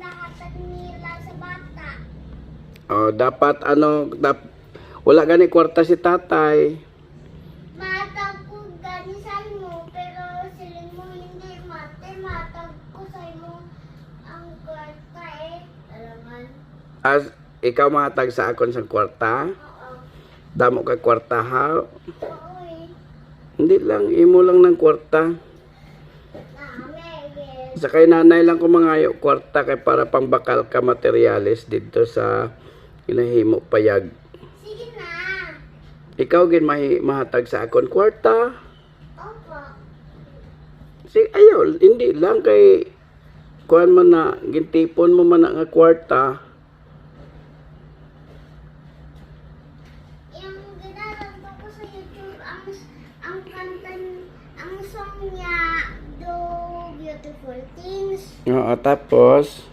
nahatag nila sa bata. Oh, dapat ano, dap, wala gani kwarta si tatay. Matag ko gani sa mo, pero siling mo hindi mate. Matag ko sa mo ang kwarta eh. Alaman? As ikaw mahatag sa akon sa kwarta, Oo. damo kay kwarta ha. Oo eh. Hindi lang, imo lang ng kwarta. Sa kay nanay lang ko mangayo kwarta kay para pangbakal ka materyales dito sa inahimo payag. Sige na. Ikaw gin mahi, mahatag sa akon kwarta. Opo. Si ayaw, hindi lang kay kuan man na gintipon mo man nga kwarta. Yung ginagawa ko sa YouTube, ang ang kanta, ang song niya, Do Beautiful Things. Oo, tapos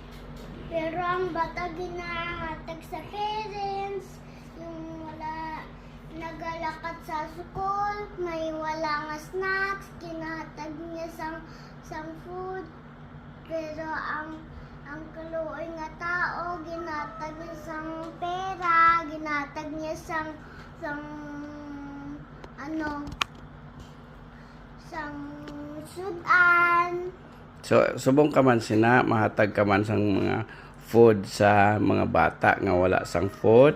Pero ang bata ginahatag sa parents, yung wala nagalakad sa school, may wala nga snacks, ginahatag niya sang sang food. Pero ang ang kaluoy nga tao, ginatag niya sang pera, ginatag niya sang sang ano sang sudan. So subong ka man sina mahatag ka man sang mga food sa mga bata nga wala sang food.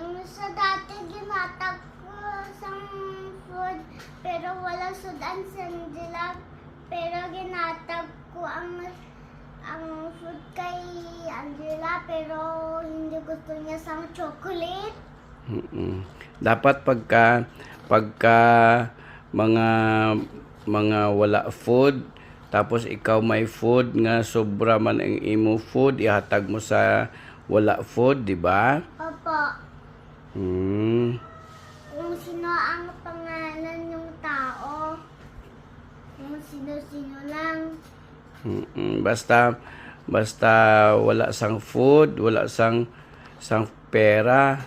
Yung sa dati ginatag ko sang food pero wala sudan sa nila pero ginatag ko ang ang food kay Angela pero hindi gusto niya sang chocolate. Mm-mm. Dapat pagka pagka mga mga wala food tapos ikaw may food nga sobra man ang imo food ihatag mo sa wala food, di ba? Opo, Hmm. kung sino ang pangalan ng tao. Kung sino-sino lang. Mm-mm. Basta basta wala sang food, wala sang sang pera,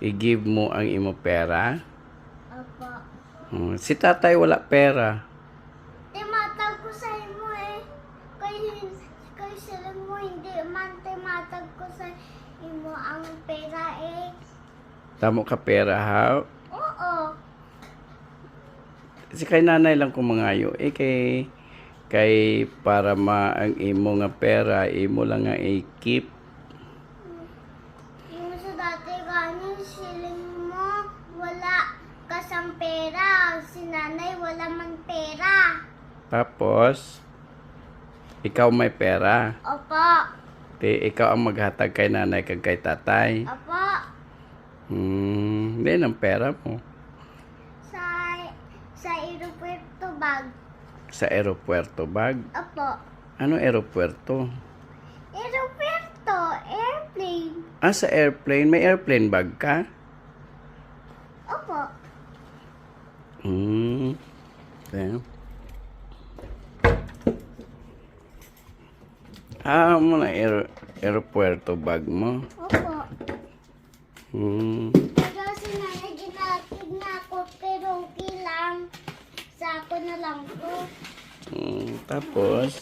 i-give mo ang imo pera. Opo. Hmm. Si tatay wala pera. Timatag ko sa imo eh. Kay, kay sila mo hindi man timatag ko sa imo ang pera eh. Tamo ka pera ha. Oo. Si kay nanay lang ko mangayo. Eh kay kay para ma ang imo nga pera, imo lang nga i-keep. Yung sa dati ganing siling mo, wala kasang pera. Si nanay wala man pera. Tapos ikaw may pera. Opo. Te, ikaw ang maghatag kay nanay kag kay tatay. Opo. Hmm, hindi ang pera mo. Sa sa aeropuerto bag. Sa aeropuerto bag. Opo. Ano aeropuerto? Aeropuerto, airplane. Ah, sa airplane. May airplane bag ka? Opo. Hmm. Okay. Ah, mo na aer aeropuerto bag mo. Opo. Hmm. Pero si nanay ginatid na ako, pero okay lang. Sa ako na lang ko. Hmm, Tapos,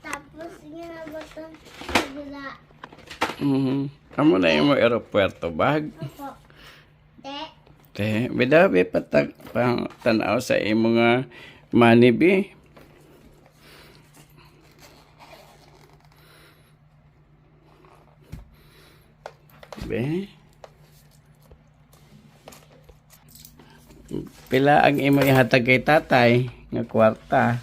Tapos ginabaton sa gula. hmm. Amo na yung aeropuerto bag. Opo. Te, Te, bidabi patag pang tanaw sa imo nga money be. Be. Pila ang imo ihatag kay tatay nga kwarta.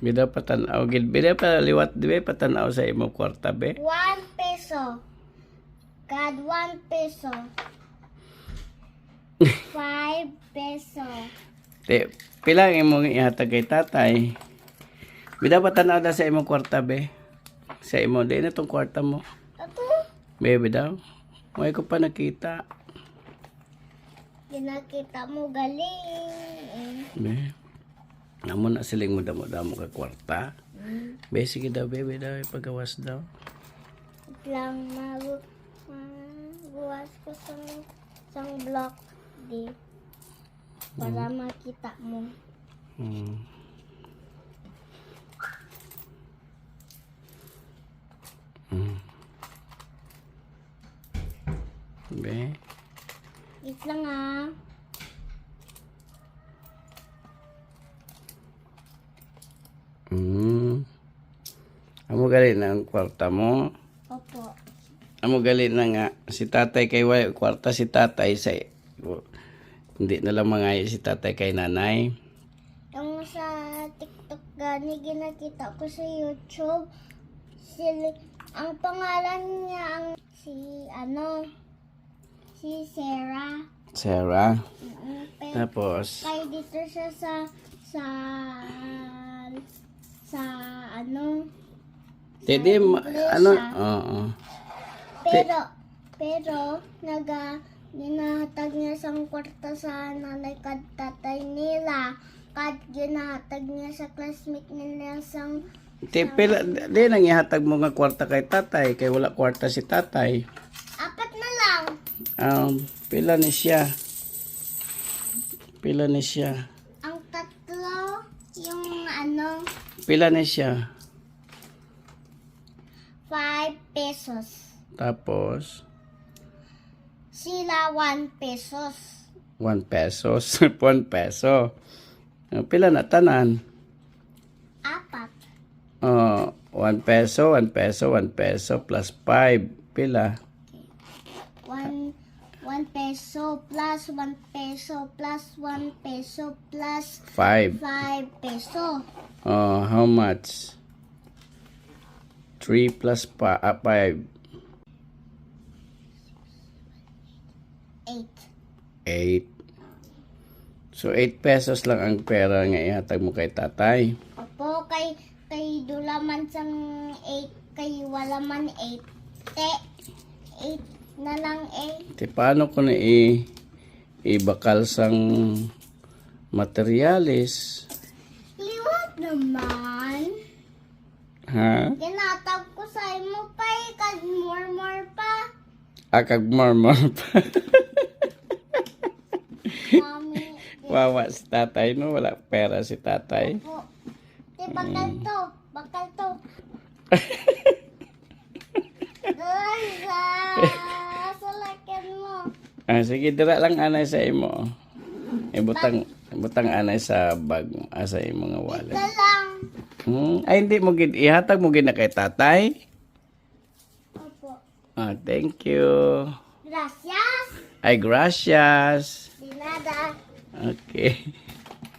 Bida patanaw gid bida pa liwat di ba patanaw sa imo kwarta be. one peso. God, one peso. Five peso. Te, pila ang imong ihatag kay tatay? Bida pa tanaw sa imong kwarta be. Sa imo di na tong kwarta mo. Ito, Be daw. May ko pa nakita. ginakita mo galing. Be. Amo na siling mo damo damo ka kwarta. Be sige daw be, be daw ipagawas daw. Lang magu maguwas ko sa isang block di para makita mo. Hmm. Be. Wait lang ah. Hmm. Amo gali na ang kwarta mo. Opo. Amo gali na nga si tatay kay wa kwarta si tatay sa hindi na lang mangaya si tatay kay nanay. Yung sa TikTok gani ginakita ko sa YouTube. Si, ang pangalan niya ang si ano si Sarah. Sarah. Mm, Pero Tapos kay dito siya sa sa sa ano Tede, Iglesia. ano, oo. pero pero naga ginahatag niya sang kwarta sa nanay kad tatay nila kad ginahatag niya sa classmate nila sang Te, pila, di nang ihatag mo nga kwarta kay tatay, kay wala kwarta si tatay. Um, pila ni siya. Pila ni siya. ang tatlo yung ano Pila ni siya. 5 pesos Tapos, sila 1 pesos 1 pesos. 1 peso. Uh, Pila na tanan? apat Oh, 1 peso, 1 peso, 1 peso plus 5. Pila? 1 1 peso plus 1 peso plus 1 peso plus 5. 5 peso. Oh, how much? 3 plus pa, ah, 5. 8. 8. So, 8 pesos lang ang pera nga ihatag mo kay tatay. Opo, kay kay dulaman sang 8, kay wala man 8. Te, 8 na lang eh. Te, paano ko na i ibakal sang materialis? Liwat naman. Ha? Ginatag ko sa imo pa eh, kag more pa. Akag marmar pa. Mami, Wawa si tatay, no? Wala pera si tatay. po. Te, bakal to. Bakal to. Mo. Ah, sige, dira lang anay sa imo. Ibutang, ibutang anay sa bag mo, ah, sa imo nga wallet. Hmm? Ay, hindi mo gid, ihatag mo gid na kay tatay? Opo. Ah, thank you. Gracias. Ay, gracias. De nada. Okay.